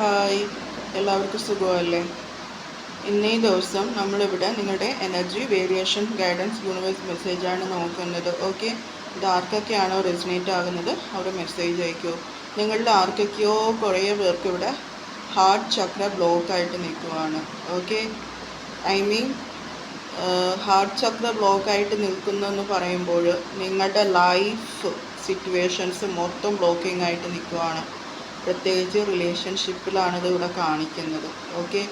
Hi. എല്ലാവർക്കും സുഖമല്ലേ? ഇന്നീ ദിവസം നമ്മളിവിടെ നിങ്ങളുടെ എനർജി വേരിയേഷൻ ഗൈഡൻസ് യൂണിവേഴ്സ് മെസ്സേജാണ് നോക്കുന്നത്. ഓക്കെ ഇത് ആർക്കൊക്കെയാണോ റെസിനേറ്റ് ആകുന്നത് അവിടെ മെസ്സേജ് അയക്കൂ. നിങ്ങളുടെ ആർക്കൊക്കെയോ കുറേ പേർക്ക് ഇവിടെ ഹാർട്ട് ചക്ര ബ്ലോക്ക് ആയിട്ട് നിൽക്കുവാണ്. Okay I mean heart chakra block ആയിട്ട് നിൽക്കുന്നെന്ന് പറയുമ്പോൾ നിങ്ങളുടെ ലൈഫ് സിറ്റുവേഷൻസ് മൊത്തം ബ്ലോക്കിംഗ് ആയിട്ട് നിൽക്കുവാണ്. പ്രത്യേകിച്ച് റിലേഷൻഷിപ്പിലാണ് ഇത് ഇവിടെ കാണിക്കുന്നത്. ഓക്കെ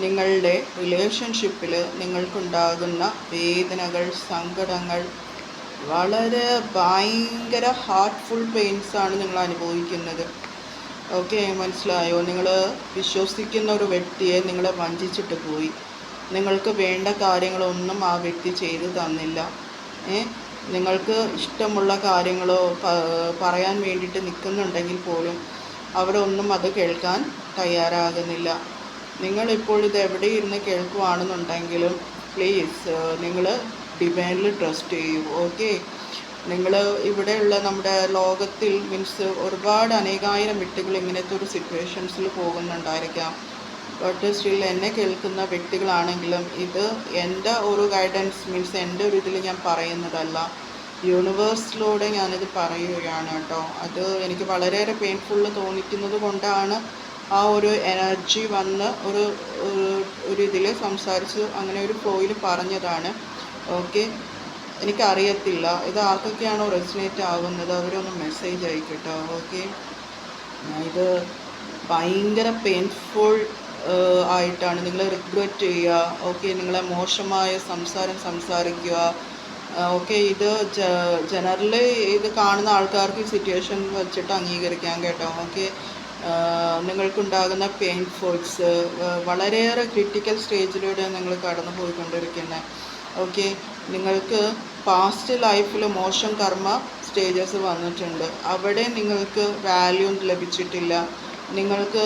നിങ്ങളുടെ റിലേഷൻഷിപ്പിൽ നിങ്ങൾക്കുണ്ടാകുന്ന വേദനകൾ സങ്കടങ്ങൾ വളരെ ഭയങ്കര ഹാർട്ട്ഫുൾ പെയിൻസാണ് നിങ്ങൾ അനുഭവിക്കുന്നത്. ഓക്കെ മനസ്സിലായോ? നിങ്ങൾ വിശ്വസിക്കുന്ന ഒരു വ്യക്തിയെ നിങ്ങളെ വഞ്ചിച്ചിട്ട് പോയി. നിങ്ങൾക്ക് വേണ്ട കാര്യങ്ങളൊന്നും ആ വ്യക്തി ചെയ്തു തന്നില്ല. ഏ? നിങ്ങൾക്ക് ഇഷ്ടമുള്ള കാര്യങ്ങളോ പറയാൻ വേണ്ടിയിട്ട് നിൽക്കുന്നുണ്ടെങ്കിൽ പോലും അവരൊന്നും അത് കേൾക്കാൻ തയ്യാറാകുന്നില്ല. നിങ്ങളിപ്പോൾ ഇത് എവിടെ ഇരുന്ന് കേൾക്കുവാണെന്നുണ്ടെങ്കിലും പ്ലീസ് നിങ്ങൾ ഡിവൈനിൽ ട്രസ്റ്റ് ചെയ്യൂ ഓക്കെ നിങ്ങൾ ഇവിടെയുള്ള നമ്മുടെ ലോകത്തിൽ മീൻസ് ഒരുപാട് അനേകായിരം വ്യക്തികൾ ഇങ്ങനത്തെ ഒരു സിറ്റുവേഷൻസിൽ പോകുന്നുണ്ടായിരിക്കാം. ബട്ട് സ്റ്റിൽ എന്നെ കേൾക്കുന്ന വ്യക്തികളാണെങ്കിലും ഇത് എന്റെ ഒരു ഗൈഡൻസ് മീൻസ് എന്റെ ഒരു ഇതിൽ ഞാൻ പറയുന്നതല്ല. യൂണിവേഴ്സിലൂടെ ഞാനിത് പറയുകയാണ് കേട്ടോ. അത് എനിക്ക് വളരെയേറെ പെയിൻഫുൾ തോന്നിക്കുന്നത് കൊണ്ടാണ് ആ ഒരു എനർജി വന്ന് ഒരു ഒരു- ഇതിൽ സംസാരിച്ച് അങ്ങനെ ഒരു ഫ്ലോയിൽ പറഞ്ഞതാണ്. ഓക്കെ എനിക്കറിയത്തില്ല. ഇത് ആർക്കൊക്കെയാണോ റെസിനേറ്റ് ആവുന്നത്? അവരൊന്ന് മെസ്സേജ് അയക്കട്ടോ. ഓക്കെ ഇത് ഭയങ്കര പെയിൻഫുൾ ആയിട്ടാണ്. നിങ്ങൾ റിഗ്രറ്റ് ചെയ്യുക. ഓക്കെ നിങ്ങളെ മോശമായ സംസാരം സംസാരിക്കുക. ഓക്കെ ഇത് ജനറലി ഇത് കാണുന്ന ആൾക്കാർക്ക് സിറ്റുവേഷൻ വെച്ചിട്ട് അംഗീകരിക്കാൻ കേട്ടോ. ഓക്കെ നിങ്ങൾക്കുണ്ടാകുന്ന പെയിൻ ഫോൾസ് വളരെയേറെ ക്രിട്ടിക്കൽ സ്റ്റേജിലൂടെ നിങ്ങൾ കടന്നു പോയിക്കൊണ്ടിരിക്കുന്നത് ഓക്കെ നിങ്ങൾക്ക് പാസ്റ്റ് ലൈഫിൽ മോശം കർമ്മ സ്റ്റേജസ് വന്നിട്ടുണ്ട്. അവിടെ നിങ്ങൾക്ക് വാല്യൂ ലഭിച്ചിട്ടില്ല. നിങ്ങൾക്ക്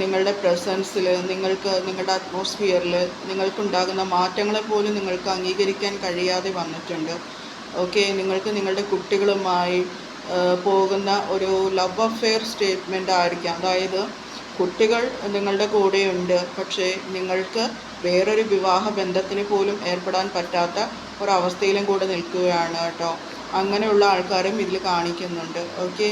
നിങ്ങളുടെ പ്രസൻസിൽ നിങ്ങൾക്ക് നിങ്ങളുടെ അറ്റ്മോസ്ഫിയറിൽ നിങ്ങൾക്കുണ്ടാകുന്ന മാറ്റങ്ങളെ പോലും നിങ്ങൾക്ക് അംഗീകരിക്കാൻ കഴിയാതെ വന്നിട്ടുണ്ട്. ഓക്കെ നിങ്ങൾക്ക് നിങ്ങളുടെ കുട്ടികളുമായി പോകുന്ന ഒരു ലവ് അഫെയർ സ്റ്റേറ്റ്മെന്റ് ആയിരിക്കാം. അതായത് കുട്ടികൾ നിങ്ങളുടെ കൂടെയുണ്ട് പക്ഷേ നിങ്ങൾക്ക് വേറൊരു വിവാഹ ബന്ധത്തിന് പോലും ഏർപ്പെടാൻ പറ്റാത്ത ഒരവസ്ഥയിലും കൂടെ നിൽക്കുകയാണ് കേട്ടോ. അങ്ങനെയുള്ള ആൾക്കാരും ഇതിൽ കാണിക്കുന്നുണ്ട്. ഓക്കെ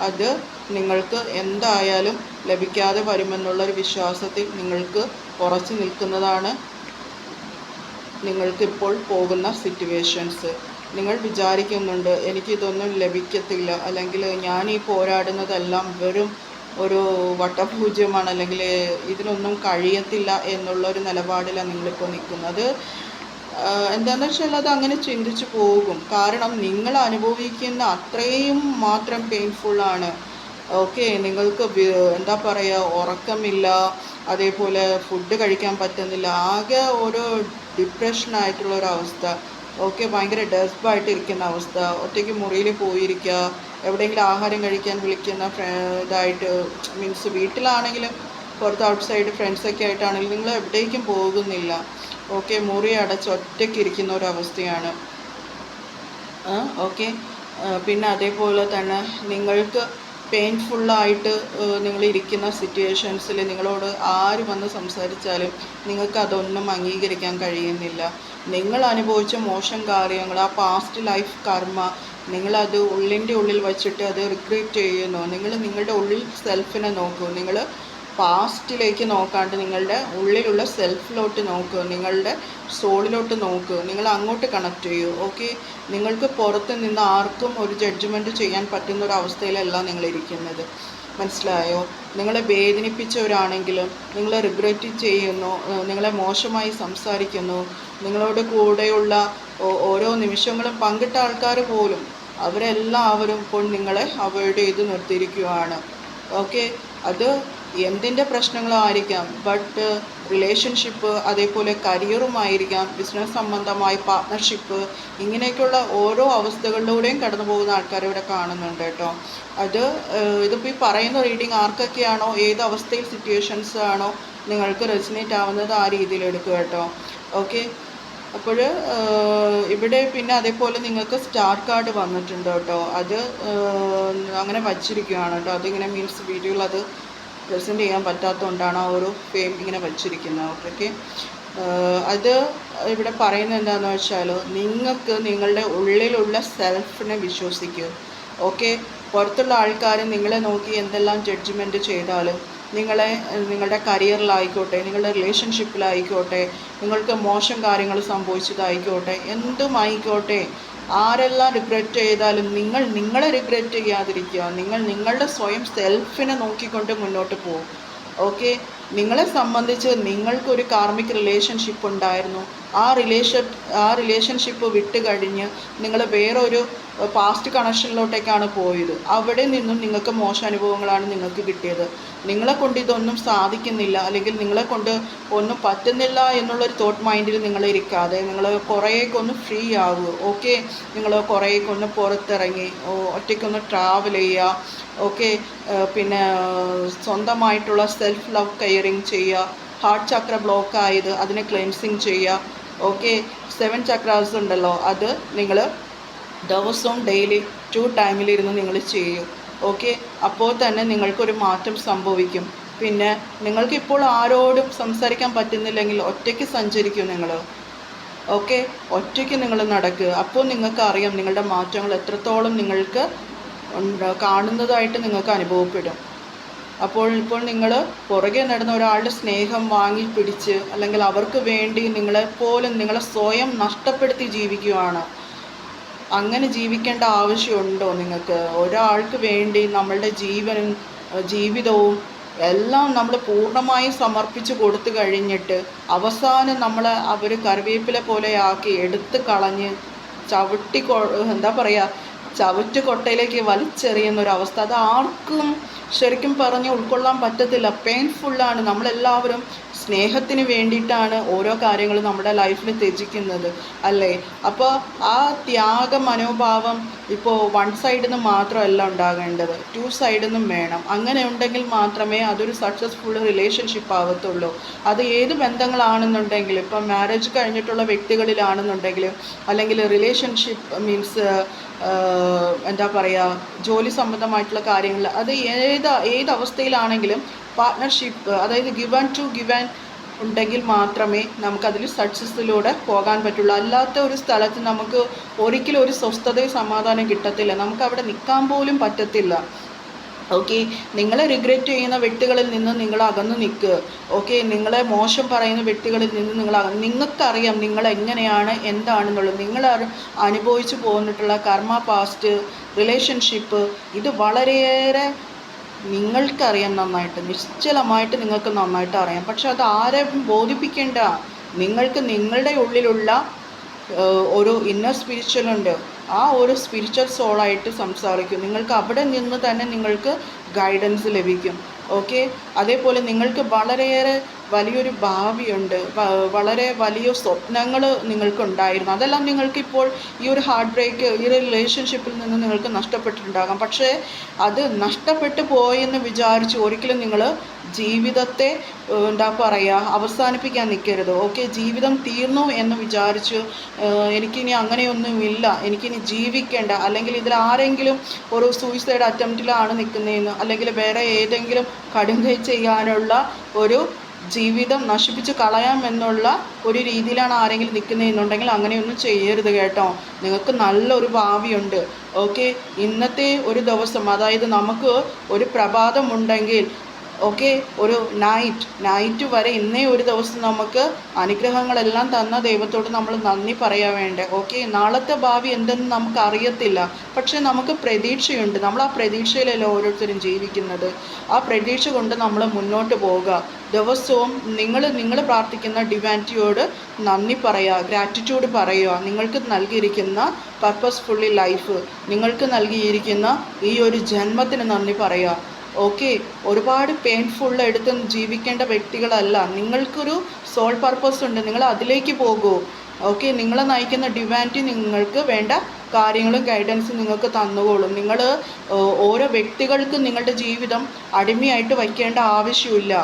അത് നിങ്ങൾക്ക് എന്തായാലും ലഭിക്കാതെ വരുമെന്നുള്ളൊരു വിശ്വാസത്തിൽ നിങ്ങൾക്ക് ഉറച്ചു നിൽക്കുന്നതാണ് നിങ്ങൾക്കിപ്പോൾ പോകുന്ന സിറ്റുവേഷൻസ് നിങ്ങൾ വിചാരിക്കുന്നുണ്ട് എനിക്കിതൊന്നും ലഭിക്കത്തില്ല. അല്ലെങ്കിൽ ഞാൻ ഈ പോരാടുന്നതെല്ലാം വെറും ഒരു വട്ടപൂജ്യമാണ്. അല്ലെങ്കിൽ ഇതിനൊന്നും കഴിയത്തില്ല എന്നുള്ളൊരു നിലപാടിലാണ് നിങ്ങളിപ്പോൾ നിൽക്കുന്നത്. ആഹ് എന്താന്ന് വെച്ചാൽ അത് അങ്ങനെ ചിന്തിച്ചു പോകും. കാരണം നിങ്ങൾ അനുഭവിക്കുന്ന അത്രയും മാത്രം പെയിൻഫുള്ളാണ് ഓക്കെ നിങ്ങൾക്ക് എന്താ പറയുക ഉറക്കമില്ല അതേപോലെ ഫുഡ് കഴിക്കാൻ പറ്റുന്നില്ല ആകെ ഒരു ഡിപ്രഷനായിട്ടുള്ള ഒരു അവസ്ഥ. ഓക്കെ ഭയങ്കര ഡെസ്പായിട്ട് ഇരിക്കുന്ന അവസ്ഥ. ഒറ്റയ്ക്ക് മുറിയിൽ പോയിരിക്കുക എവിടെയെങ്കിലും ആഹാരം കഴിക്കാൻ വിളിക്കുന്ന ഇതായിട്ട് മീൻസ് വീട്ടിലാണെങ്കിലും പുറത്ത് ഔട്ട്സൈഡ് ഫ്രണ്ട്സൊക്കെ ആയിട്ടാണെങ്കിലും നിങ്ങൾ എവിടേക്കും പോകുന്നില്ല. ഓക്കെ മുറി അടച്ച് ഒറ്റയ്ക്ക് ഇരിക്കുന്ന ഒരു അവസ്ഥയാണ്. ഓക്കെ. പിന്നെ അതേപോലെ തന്നെ നിങ്ങൾക്ക് പെയിൻഫുള്ളായിട്ട് നിങ്ങൾ ഇരിക്കുന്ന സിറ്റുവേഷൻസിൽ നിങ്ങളോട് ആര് വന്ന് സംസാരിച്ചാലും നിങ്ങൾക്ക് അതൊന്നും അംഗീകരിക്കാൻ കഴിയുന്നില്ല. നിങ്ങൾ അനുഭവിച്ച മോശം കാര്യങ്ങൾ ആ പാസ്റ്റ് ലൈഫ് കർമ്മ നിങ്ങളത് ഉള്ളിന്റെ ഉള്ളിൽ വച്ചിട്ട് അത് റിഗ്രറ്റ് ചെയ്യുന്നു. നിങ്ങൾ നിങ്ങളുടെ ഉള്ളിൽ സെൽഫിനെ നോക്കൂ. നിങ്ങൾ പാസ്റ്റിലേക്ക് നോക്കാണ്ട് നിങ്ങളുടെ ഉള്ളിലുള്ള സെൽഫിലോട്ട് നോക്കുക നിങ്ങളുടെ സോളിലോട്ട് നോക്കുക നിങ്ങൾ അങ്ങോട്ട് കണക്ട് ചെയ്യൂ ഓക്കെ നിങ്ങൾക്ക് പുറത്ത് നിന്ന് ആർക്കും ഒരു ജഡ്ജ്മെന്റ് ചെയ്യാൻ പറ്റുന്ന ഒരു അവസ്ഥയിലല്ല നിങ്ങൾ ഇരിക്കുന്നത്. മനസ്സിലായോ? നിങ്ങളെ വേദനിപ്പിച്ചവരാണെങ്കിലും നിങ്ങളെ റിഗ്രറ്റ് ചെയ്യുന്നു നിങ്ങളെ മോശമായി സംസാരിക്കുന്നു നിങ്ങളോട് കൂടെയുള്ള ഓരോ നിമിഷങ്ങളും പങ്കിട്ട ആൾക്കാർ പോലും അവരെല്ലാവരും ഇപ്പോൾ നിങ്ങളെ അവോയ്ഡ് ചെയ്ത് നിർത്തിയിരിക്കുകയാണ്. ഓക്കെ അത് എന്തിന്റെ പ്രശ്നങ്ങളും ആയിരിക്കാം ബട്ട് റിലേഷൻഷിപ്പ് അതേപോലെ കരിയറുമായിരിക്കാം ബിസിനസ് സംബന്ധമായി പാർട്ട്ണർഷിപ്പ് ഇങ്ങനെയൊക്കെയുള്ള ഓരോ അവസ്ഥകളിലൂടെയും കടന്നു പോകുന്ന ആൾക്കാരെ ഇവിടെ കാണുന്നുണ്ട് കേട്ടോ. അത് ഇതിപ്പോൾ ഈ പറയുന്ന റീഡിങ് ആർക്കൊക്കെയാണോ? ഏത് അവസ്ഥയിൽ സിറ്റുവേഷൻസ് ആണോ നിങ്ങൾക്ക് റെസിനേറ്റ് ആവുന്നത് ആ രീതിയിൽ എടുക്കുക കേട്ടോ. ഓക്കെ അപ്പോൾ ഇവിടെ പിന്നെ അതേപോലെ നിങ്ങൾക്ക് സ്റ്റാർ കാർഡ് വന്നിട്ടുണ്ട് കേട്ടോ. അത് അങ്ങനെ വച്ചിരിക്കുകയാണ് കേട്ടോ. അതിങ്ങനെ മീൻസ് വീഡിയോയിൽ അത് പ്രസന്റ് ചെയ്യാൻ പറ്റാത്തതുകൊണ്ടാണ് ആ ഒരു ഫെയിം ഇങ്ങനെ വച്ചിരിക്കുന്നത്. ഓക്കെ അത് ഇവിടെ പറയുന്നത് എന്താണെന്ന് വെച്ചാൽ നിങ്ങൾക്ക് നിങ്ങളുടെ ഉള്ളിലുള്ള സെൽഫിനെ വിശ്വസിക്കുക ഓക്കെ പുറത്തുള്ള ആൾക്കാർ നിങ്ങളെ നോക്കി എന്തെല്ലാം ജഡ്ജ്മെന്റ് ചെയ്താലും നിങ്ങളെ നിങ്ങളുടെ കരിയറിലായിക്കോട്ടെ നിങ്ങളുടെ റിലേഷൻഷിപ്പിലായിക്കോട്ടെ നിങ്ങൾക്ക് മോശം കാര്യങ്ങൾ സംഭവിച്ചതായിക്കോട്ടെ എന്തുമായിക്കോട്ടെ ആരെല്ലാം റിഗ്രറ്റ് ചെയ്താലും നിങ്ങൾ നിങ്ങളെ റിഗ്രറ്റ് ചെയ്യാതിരിക്കുക. നിങ്ങൾ നിങ്ങളുടെ സ്വയം സെൽഫിനെ നോക്കിക്കൊണ്ട് മുന്നോട്ട് പോകും. ഓക്കെ നിങ്ങളെ സംബന്ധിച്ച് നിങ്ങൾക്കൊരു കാർമിക് റിലേഷൻഷിപ്പ് ഉണ്ടായിരുന്നു. ആ റിലേഷൻ ആ റിലേഷൻഷിപ്പ് വിട്ട് കഴിഞ്ഞ് നിങ്ങൾ വേറൊരു പാസ്റ്റ് കണക്ഷനിലോട്ടേക്കാണ് പോയത്. അവിടെ നിന്നും നിങ്ങൾക്ക് മോശം അനുഭവങ്ങളാണ് നിങ്ങൾക്ക് കിട്ടിയത്. നിങ്ങളെ കൊണ്ട് ഇതൊന്നും സാധിക്കുന്നില്ല അല്ലെങ്കിൽ നിങ്ങളെ കൊണ്ട് ഒന്നും പറ്റുന്നില്ല എന്നുള്ളൊരു തോട്ട് മൈൻഡിൽ നിങ്ങൾ ഇരിക്കാതെ നിങ്ങൾ കുറേയൊക്കെ ഒന്ന് ഫ്രീ ആവുക ഓക്കെ നിങ്ങൾ കുറേയൊക്കെ ഒന്ന് പുറത്തിറങ്ങി ഒറ്റയ്ക്കൊന്ന് ട്രാവൽ ചെയ്യുക. ഓക്കെ പിന്നെ സ്വന്തമായിട്ടുള്ള സെൽഫ് ലവ് കെയറിങ് ചെയ്യുക. ഹാർട്ട് ചക്ര ബ്ലോക്ക് ആയത് അതിനെ ക്ലെൻസിങ് ചെയ്യുക. ഓക്കെ സെവൻ ചക്രാസ് ഉണ്ടല്ലോ അത് നിങ്ങൾ ദിവസവും ഡെയിലി ടു ടൈമിലിരുന്ന് നിങ്ങൾ ചെയ്യും. ഓക്കെ അപ്പോൾ തന്നെ നിങ്ങൾക്കൊരു മാറ്റം സംഭവിക്കും. പിന്നെ നിങ്ങൾക്കിപ്പോൾ ആരോടും സംസാരിക്കാൻ പറ്റുന്നില്ലെങ്കിൽ ഒറ്റയ്ക്ക് സഞ്ചരിക്കും നിങ്ങൾ ഓക്കെ ഒറ്റയ്ക്ക് നിങ്ങൾ നടക്കുക. അപ്പോൾ നിങ്ങൾക്ക് അറിയാം നിങ്ങളുടെ മാറ്റങ്ങൾ എത്രത്തോളം നിങ്ങൾക്ക് കാണുന്നതായിട്ട് നിങ്ങൾക്ക് അനുഭവപ്പെടും. അപ്പോൾ ഇപ്പോൾ നിങ്ങൾ പുറകെ നടന്ന ഒരാളുടെ സ്നേഹം വാങ്ങി പിടിച്ച് അല്ലെങ്കിൽ അവർക്ക് വേണ്ടി നിങ്ങളെ നിങ്ങളെപ്പോലും നിങ്ങളെ സ്വയം നഷ്ടപ്പെടുത്തി ജീവിക്കുകയാണ്. അങ്ങനെ ജീവിക്കേണ്ട ആവശ്യമുണ്ടോ നിങ്ങൾക്ക്? ഒരാൾക്ക് വേണ്ടി നമ്മളുടെ ജീവനും ജീവിതവും എല്ലാം നമ്മൾ പൂർണമായും സമർപ്പിച്ച് കൊടുത്തു കഴിഞ്ഞിട്ട് അവസാനം നമ്മൾ അവർ കറിവേപ്പില പോലെയാക്കി എടുത്ത് കളഞ്ഞ് ചവിട്ടി എന്താ പറയുക ചവിറ്റ് കൊട്ടയിലേക്ക് വലിച്ചെറിയുന്ന ഒരു അവസ്ഥ. അത് ആർക്കും ശരിക്കും പറഞ്ഞ് ഉൾക്കൊള്ളാൻ പറ്റത്തില്ല. പെയിൻഫുള്ളാണ് നമ്മളെല്ലാവരും സ്നേഹത്തിന് വേണ്ടിയിട്ടാണ് ഓരോ കാര്യങ്ങളും നമ്മുടെ ലൈഫിൽ ത്യജിക്കുന്നത് അല്ലേ? അപ്പോൾ ആ ത്യാഗ മനോഭാവം ഇപ്പോൾ വൺ സൈഡിൽ നിന്ന് മാത്രമല്ല ഉണ്ടാകേണ്ടത്. ടു സൈഡിൽ നിന്നും വേണം. അങ്ങനെ ഉണ്ടെങ്കിൽ മാത്രമേ അതൊരു സക്സസ്ഫുൾ റിലേഷൻഷിപ്പ് ആവത്തുള്ളൂ. അത് ഏത് ബന്ധങ്ങളാണെന്നുണ്ടെങ്കിലും ഇപ്പം മാരേജ് കഴിഞ്ഞിട്ടുള്ള വ്യക്തികളിലാണെന്നുണ്ടെങ്കിലും അല്ലെങ്കിൽ റിലേഷൻഷിപ്പ് മീൻസ് എന്താ പറയുക ജോലി സംബന്ധമായിട്ടുള്ള കാര്യങ്ങൾ അത് ഏത് ഏത് അവസ്ഥയിലാണെങ്കിലും പാർട്ട്ണർഷിപ്പ് അതായത് give and to give and ഉണ്ടെങ്കിൽ മാത്രമേ നമുക്കതിൽ സക്സസ്സിലൂടെ പോകാൻ പറ്റുള്ളൂ. അല്ലാത്ത ഒരു സ്ഥലത്ത് നമുക്ക് ഒരിക്കലും ഒരു സ്വസ്ഥതയും സമാധാനം കിട്ടത്തില്ല. നമുക്ക് അവിടെ നിൽക്കാൻ പോലും പറ്റത്തില്ല. ഓക്കെ നിങ്ങളെ റിഗ്രറ്റ് ചെയ്യുന്ന വ്യക്തികളിൽ നിന്ന് നിങ്ങൾ അകന്നു നിൽക്കുക ഓക്കെ നിങ്ങളെ മോശം പറയുന്ന വ്യക്തികളിൽ നിന്ന് നിങ്ങൾ നിങ്ങൾക്കറിയാം നിങ്ങൾ എങ്ങനെയാണ് എന്താണെന്നുള്ളത്. നിങ്ങൾ അനുഭവിച്ചു പോന്നിട്ടുള്ള കർമ്മ പാസ്റ്റ് റിലേഷൻഷിപ്പ് ഇത് വളരെയേറെ നിങ്ങൾക്കറിയാം നന്നായിട്ട് നിശ്ചലമായിട്ട് നിങ്ങൾക്ക് നന്നായിട്ട് അറിയാം. പക്ഷെ അത് ആരെയും ബോധിപ്പിക്കേണ്ട? നിങ്ങൾക്ക് നിങ്ങളുടെ ഉള്ളിലുള്ള ഒരു ഇന്നർ സ്പിരിച്വൽ ഉണ്ട്. ആ ഒരു സ്പിരിച്വൽ സോളായിട്ട് സംസാരിക്കും. നിങ്ങൾക്ക് അവിടെ നിന്ന് തന്നെ നിങ്ങൾക്ക് ഗൈഡൻസ് ലഭിക്കും. ഓക്കെ അതേപോലെ നിങ്ങൾക്ക് വളരെയേറെ വലിയൊരു ഭാവിയുണ്ട്. വളരെ വലിയ സ്വപ്നങ്ങൾ നിങ്ങൾക്കുണ്ടായിരുന്നു. അതെല്ലാം നിങ്ങൾക്കിപ്പോൾ ഈ ഒരു ഹാർട്ട് ബ്രേക്ക് ഈ റിലേഷൻഷിപ്പിൽ നിന്ന് നിങ്ങൾക്ക് നഷ്ടപ്പെട്ടിട്ടുണ്ടാകാം. പക്ഷേ അത് നഷ്ടപ്പെട്ടു പോയെന്ന് വിചാരിച്ച് ഒരിക്കലും നിങ്ങൾ ജീവിതത്തെ എന്താ പറയുക അവസാനിപ്പിക്കാൻ നിൽക്കരുത്. ഓക്കെ ജീവിതം തീർന്നു എന്ന് വിചാരിച്ച് എനിക്കിനി അങ്ങനെയൊന്നുമില്ല എനിക്കിനി ജീവിക്കേണ്ട. അല്ലെങ്കിൽ ഇതിൽ ആരെങ്കിലും ഒരു സൂയിസൈഡ് അറ്റംപ്റ്റിലാണ് നിൽക്കുന്നതെന്ന് അല്ലെങ്കിൽ വേറെ ഏതെങ്കിലും കടുങ്കൈ ചെയ്യാനുള്ള ഒരു ജീവിതം നശിപ്പിച്ച് കളയാമെന്നുള്ള ഒരു രീതിയിലാണ് ആരെങ്കിലും നിൽക്കുന്നതെന്നുണ്ടെങ്കിൽ അങ്ങനെയൊന്നും ചെയ്യരുത് കേട്ടോ. നിങ്ങൾക്ക് നല്ലൊരു ഭാവിയുണ്ട്. ഓക്കെ? ഇന്നത്തെ ഒരു ദിവസം അതായത് നമുക്ക് ഒരു പ്രഭാതമുണ്ടെങ്കിൽ ഓക്കെ? ഒരു നൈറ്റ് നൈറ്റ് വരെ ഇന്നേ ഒരു ദിവസം നമുക്ക് അനുഗ്രഹങ്ങളെല്ലാം തന്ന ദൈവത്തോട് നമ്മൾ നന്ദി പറയാൻ വേണ്ടേ. ഓക്കെ? നാളത്തെ ഭാവി എന്തെന്ന് നമുക്ക് അറിയത്തില്ല. പക്ഷേ നമുക്ക് പ്രതീക്ഷയുണ്ട്. നമ്മൾ ആ പ്രതീക്ഷയിലല്ലോ ഓരോരുത്തരും ജീവിക്കുന്നത്. ആ പ്രതീക്ഷ കൊണ്ട് നമ്മൾ മുന്നോട്ട് പോവുക. ദിവസവും നിങ്ങൾ നിങ്ങൾ പ്രാർത്ഥിക്കുന്ന ഡിവാന്റിയോട് നന്ദി പറയുക ഗ്രാറ്റിറ്റ്യൂഡ് പറയുക. നിങ്ങൾക്ക് നൽകിയിരിക്കുന്ന പർപ്പസ്ഫുള്ളി ലൈഫ് നിങ്ങൾക്ക് നൽകിയിരിക്കുന്ന ഈ ഒരു ജന്മത്തിന് നന്ദി പറയുക. ഓക്കെ ഒരുപാട് പെയിൻഫുൾ എടുത്ത് ജീവിക്കേണ്ട വ്യക്തികളല്ല. നിങ്ങൾക്കൊരു സോൾ പർപ്പസ് ഉണ്ട്. നിങ്ങൾ അതിലേക്ക് പോകൂ. ഓക്കെ നിങ്ങളെ നയിക്കുന്ന ഡിവാന്റി നിങ്ങൾക്ക് വേണ്ട കാര്യങ്ങളും ഗൈഡൻസും നിങ്ങൾക്ക് തന്നുകൊള്ളും. നിങ്ങൾ ഓരോ വ്യക്തികൾക്കും നിങ്ങളുടെ ജീവിതം അടിമയായിട്ട് വയ്ക്കേണ്ട ആവശ്യമില്ല.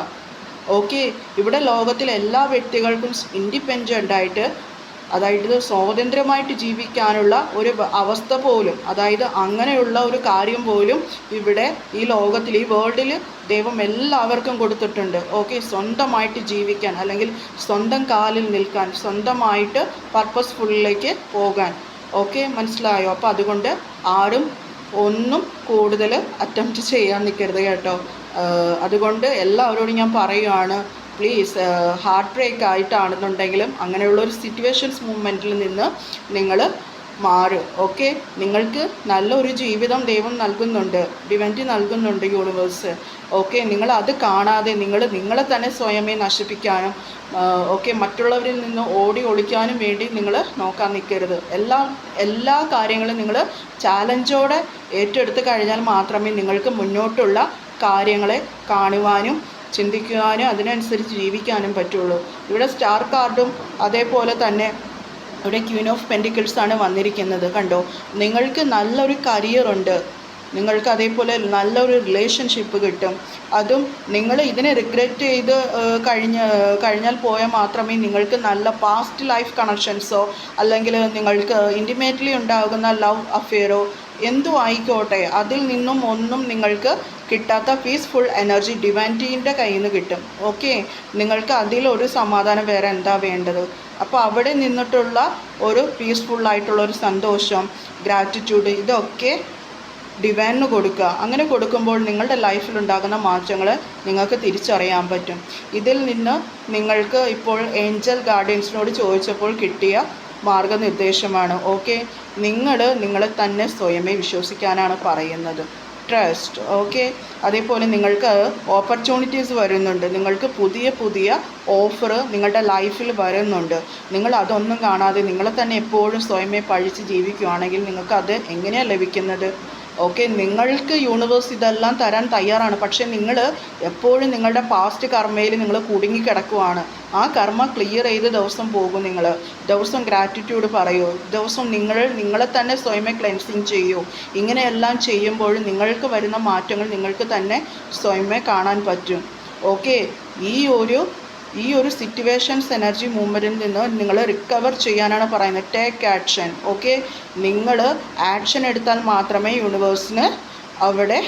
ഓക്കെ ഇവിടെ ലോകത്തിലെ എല്ലാ വ്യക്തികൾക്കും ഇൻഡിപെൻഡന്റ് ആയിട്ട് അതായത് സ്വാതന്ത്ര്യമായിട്ട് ജീവിക്കാനുള്ള ഒരു അവസ്ഥ പോലും അതായത് അങ്ങനെയുള്ള ഒരു കാര്യം പോലും ഇവിടെ ഈ ലോകത്തിൽ ഈ വേൾഡിൽ ദൈവം എല്ലാവർക്കും കൊടുത്തിട്ടുണ്ട്. ഓക്കെ സ്വന്തമായിട്ട് ജീവിക്കാൻ അല്ലെങ്കിൽ സ്വന്തം കാലിൽ നിൽക്കാൻ സ്വന്തമായിട്ട് പർപ്പസ്ഫുള്ളിലേക്ക് പോകാൻ. ഓക്കെ മനസ്സിലായോ? അപ്പോൾ അതുകൊണ്ട് ആരും ഒന്നും കൂടുതൽ അറ്റംപ്റ്റ് ചെയ്യാൻ നിൽക്കരുത് കേട്ടോ. അതുകൊണ്ട് എല്ലാവരോടും ഞാൻ പറയുകയാണ് പ്ലീസ് ഹാർട്ട് ബ്രേക്ക് ആയിട്ടാണെന്നുണ്ടെങ്കിലും അങ്ങനെയുള്ള ഒരു സിറ്റുവേഷൻസ് മൂവ്മെന്റിൽ നിന്ന് നിങ്ങൾ മാറും. ഓക്കെ നിങ്ങൾക്ക് നല്ലൊരു ജീവിതം ദൈവം നൽകുന്നുണ്ട്. ഡിവന്റി നൽകുന്നുണ്ട് യൂണിവേഴ്സ് ഓക്കെ നിങ്ങൾ അത് കാണാതെ നിങ്ങൾ നിങ്ങളെ തന്നെ സ്വയമേ നശിപ്പിക്കാനും ഓക്കെ മറ്റുള്ളവരിൽ നിന്ന് ഓടി ഒളിക്കാനും വേണ്ടി നിങ്ങൾ നോക്കാൻ നിൽക്കരുത്. എല്ലാ എല്ലാ കാര്യങ്ങളും നിങ്ങൾ ചാലഞ്ചോടെ ഏറ്റെടുത്ത് കഴിഞ്ഞാൽ മാത്രമേ നിങ്ങൾക്ക് മുന്നോട്ടുള്ള കാര്യങ്ങളെ കാണുവാനും ചിന്തിക്കുവാനും അതിനനുസരിച്ച് ജീവിക്കാനും പറ്റുള്ളൂ. ഇവിടെ സ്റ്റാർ കാർഡും അതേപോലെ തന്നെ ഇവിടെ ക്യൂൻ ഓഫ് പെന്റിക്കിൾസ് ആണ് വന്നിരിക്കുന്നത് കണ്ടോ? നിങ്ങൾക്ക് നല്ലൊരു കരിയർ ഉണ്ട്. നിങ്ങൾക്ക് അതേപോലെ നല്ലൊരു റിലേഷൻഷിപ്പ് കിട്ടും. അതും നിങ്ങൾ ഇതിനെ റിഗ്രറ്റ് ചെയ്ത് കഴിഞ്ഞ് കഴിഞ്ഞാൽ പോയാൽ മാത്രമേ നിങ്ങൾക്ക് നല്ല പാസ്റ്റ് ലൈഫ് കണക്ഷൻസോ അല്ലെങ്കിൽ നിങ്ങൾക്ക് ഇന്റിമേറ്റ്ലി ഉണ്ടാകുന്ന ലവ് അഫെയറോ എന്തു ആയിക്കോട്ടെ. അതിൽ നിന്നും ഒന്നും നിങ്ങൾക്ക് കിട്ടാത്ത പീസ്ഫുൾ എനർജി ഡിവാന്റീന്റെ കയ്യിൽ നിന്ന് കിട്ടും. ഓക്കെ നിങ്ങൾക്ക് അതിലൊരു സമാധാനം വേറെ എന്താ വേണ്ടത്? അപ്പോൾ അവിടെ നിന്നിട്ടുള്ള ഒരു പീസ്ഫുള്ളായിട്ടുള്ള ഒരു സന്തോഷം ഗ്രാറ്റിറ്റ്യൂഡ് ഇതൊക്കെ ഡിവൈനിന് കൊടുക്കുക. അങ്ങനെ കൊടുക്കുമ്പോൾ നിങ്ങളുടെ ലൈഫിൽ ഉണ്ടാകുന്ന മാറ്റങ്ങൾ നിങ്ങൾക്ക് തിരിച്ചറിയാൻ പറ്റും. ഇതിൽ നിന്ന് നിങ്ങൾക്ക് ഇപ്പോൾ ഏഞ്ചൽ ഗാർഡിയൻസിനോട് ചോദിച്ചപ്പോൾ കിട്ടിയ മാർഗനിർദ്ദേശമാണ് ഓക്കെ നിങ്ങൾ നിങ്ങളെ തന്നെ സ്വയമേ വിശ്വസിക്കാനാണ് പറയുന്നത്. ട്രസ്റ്റ് ഓക്കെ അതേപോലെ നിങ്ങൾക്ക് ഓപ്പർച്യൂണിറ്റീസ് വരുന്നുണ്ട്. നിങ്ങൾക്ക് പുതിയ പുതിയ ഓഫർ നിങ്ങളുടെ ലൈഫിൽ വരുന്നുണ്ട്. നിങ്ങൾ അതൊന്നും കാണാതെ നിങ്ങളെ തന്നെ എപ്പോഴും സ്വയമേ പഴിച്ച് ജീവിക്കുകയാണെങ്കിൽ നിങ്ങൾക്ക് അത് എങ്ങനെയാണ് ലഭിക്കുന്നത്? ഓക്കെ നിങ്ങൾക്ക് യൂണിവേഴ്സ് ഇതെല്ലാം തരാൻ തയ്യാറാണ്. പക്ഷേ നിങ്ങൾ എപ്പോഴും നിങ്ങളുടെ പാസ്റ്റ് കർമ്മയിൽ നിങ്ങൾ കുടുങ്ങി കിടക്കുവാണ് ആ കർമ്മ ക്ലിയർ ചെയ്ത് ദിവസം പോകും നിങ്ങൾ ദിവസം ഗ്രാറ്റിറ്റ്യൂഡ് പറയൂ. ദിവസം നിങ്ങൾ നിങ്ങളെ തന്നെ സ്വയമേ ക്ലെൻസിങ് ചെയ്യൂ. ഇങ്ങനെയെല്ലാം ചെയ്യുമ്പോൾ നിങ്ങൾക്ക് വരുന്ന മാറ്റങ്ങൾ നിങ്ങൾക്ക് തന്നെ സ്വയമേ കാണാൻ പറ്റും. ഓക്കെ ഈ ഒരു ഈ ഒരു സിറ്റുവേഷൻസ് എനർജി മൂവ്മെന്റിൽ നിന്ന് നിങ്ങൾ റിക്കവർ ചെയ്യാനാണ് പറയുന്നത്. ടേക്ക് ആക്ഷൻ ഓക്കെ നിങ്ങൾ ആക്ഷൻ എടുത്താൽ മാത്രമേ യൂണിവേഴ്സിന് അവിടെ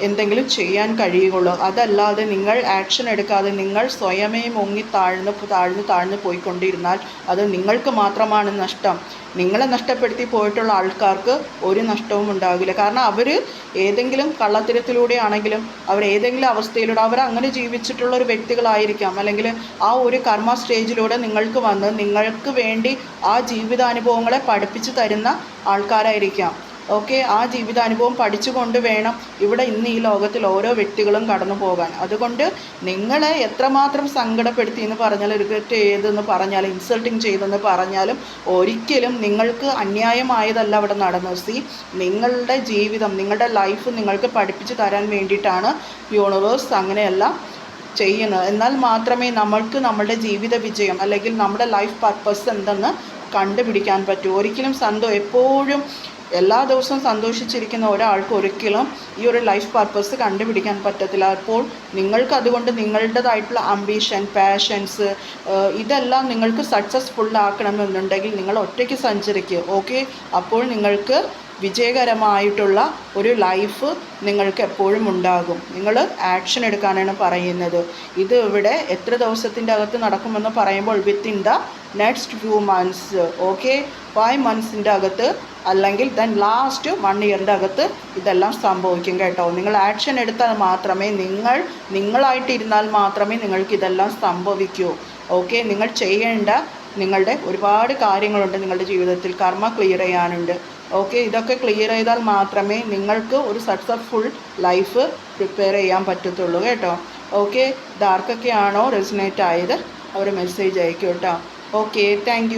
എന്തെങ്കിലും ചെയ്യാൻ കഴിയുകയുള്ളൂ. അതല്ലാതെ നിങ്ങൾ ആക്ഷൻ എടുക്കാതെ നിങ്ങൾ സ്വയമേ മുങ്ങി താഴ്ന്ന് താഴ്ന്ന് താഴ്ന്ന് പോയിക്കൊണ്ടിരുന്നാൽ അത് നിങ്ങൾക്ക് മാത്രമാണ് നഷ്ടം. നിങ്ങളെ നഷ്ടപ്പെടുത്തി പോയിട്ടുള്ള ആൾക്കാർക്ക് ഒരു നഷ്ടവും ഉണ്ടാകില്ല കാരണം അവർ ഏതെങ്കിലും കള്ളത്തരത്തിലൂടെ ആണെങ്കിലും അവർ ഏതെങ്കിലും അവസ്ഥയിലൂടെ അവർ അങ്ങനെ ജീവിച്ചിട്ടുള്ള ഒരു വ്യക്തികളായിരിക്കാം. അല്ലെങ്കിൽ ആ ഒരു കർമ്മ സ്റ്റേജിലൂടെ നിങ്ങൾക്ക് വന്ന് നിങ്ങൾക്ക് വേണ്ടി ആ ജീവിതാനുഭവങ്ങളെ പഠിപ്പിച്ചു തരുന്ന ആൾക്കാരായിരിക്കാം. ഓക്കെ ആ ജീവിതാനുഭവം പഠിച്ചുകൊണ്ട് വേണം ഇവിടെ ഇന്ന് ഈ ലോകത്തിൽ ഓരോ വ്യക്തികളും കടന്നു പോകാൻ. അതുകൊണ്ട് നിങ്ങളെ എത്രമാത്രം സങ്കടപ്പെടുത്തി എന്ന് പറഞ്ഞാൽ റിഗ്രറ്റ് ചെയ്തെന്ന് പറഞ്ഞാലും ഇൻസൾട്ടിങ് ചെയ്തെന്ന് പറഞ്ഞാലും ഒരിക്കലും നിങ്ങൾക്ക് അന്യായമായതല്ല അവിടെ നടന്നത്. സി നിങ്ങളുടെ ജീവിതം നിങ്ങളുടെ ലൈഫ് നിങ്ങൾക്ക് പഠിപ്പിച്ചു തരാൻ വേണ്ടിയിട്ടാണ് യൂണിവേഴ്സ് അങ്ങനെയെല്ലാം ചെയ്യുന്നത്. എന്നാൽ മാത്രമേ നമ്മൾക്ക് നമ്മുടെ ജീവിത വിജയം അല്ലെങ്കിൽ നമ്മുടെ ലൈഫ് പർപ്പസ് എന്തെന്ന് കണ്ടുപിടിക്കാൻ പറ്റൂ. ഒരിക്കലും സന്തോ എപ്പോഴും എല്ലാ ദിവസവും സന്തോഷിച്ചിരിക്കുന്ന ഒരാൾക്ക് ഒരിക്കലും ഈ ഒരു ലൈഫ് പർപ്പസ് കണ്ടുപിടിക്കാൻ പറ്റത്തില്ല. അപ്പോൾ നിങ്ങൾക്ക് അതുകൊണ്ട് നിങ്ങളുടേതായിട്ടുള്ള അംബീഷൻ പാഷൻസ് ഇതെല്ലാം നിങ്ങൾക്ക് സക്സസ്ഫുൾ ആക്കണമെന്നുണ്ടെങ്കിൽ നിങ്ങൾ ഒറ്റയ്ക്ക് സഞ്ചരിക്കുക ഓക്കെ അപ്പോൾ നിങ്ങൾക്ക് വിജയകരമായിട്ടുള്ള ഒരു ലൈഫ് നിങ്ങൾക്ക് എപ്പോഴും ഉണ്ടാകും. നിങ്ങൾ ആക്ഷൻ എടുക്കാനാണ് പറയുന്നത്. ഇത് ഇവിടെ എത്ര ദിവസത്തിന്റെ അകത്ത് നടക്കുമെന്ന് പറയുമ്പോൾ within the next few months okay five മന്ത്സിന്റെ അകത്ത് അല്ലെങ്കിൽ ദെൻ ലാസ്റ്റ് വൺ ഇയറിന്റെ അകത്ത് ഇതെല്ലാം സംഭവിക്കും കേട്ടോ. നിങ്ങൾ ആക്ഷൻ എടുത്താൽ മാത്രമേ നിങ്ങൾ നിങ്ങളായിട്ടിരുന്നാൽ മാത്രമേ നിങ്ങൾക്ക് ഇതെല്ലാം സംഭവിക്കൂ ഓക്കെ നിങ്ങൾ ചെയ്യേണ്ട നിങ്ങളുടെ ഒരുപാട് കാര്യങ്ങളുണ്ട് നിങ്ങളുടെ ജീവിതത്തിൽ. കർമ്മ ക്ലിയർ ചെയ്യാനുണ്ട്. ഓക്കെ ഇതൊക്കെ ക്ലിയർ ചെയ്താൽ മാത്രമേ നിങ്ങൾക്ക് ഒരു സക്സസ്ഫുൾ ലൈഫ് പ്രിപ്പയർ ചെയ്യാൻ പറ്റത്തുള്ളൂ കേട്ടോ. ഓക്കെ ഇതാർക്കൊക്കെയാണോ റെസിനേറ്റ് ആയത്? അവർ മെസ്സേജ് അയക്കും കേട്ടോ. Okay thank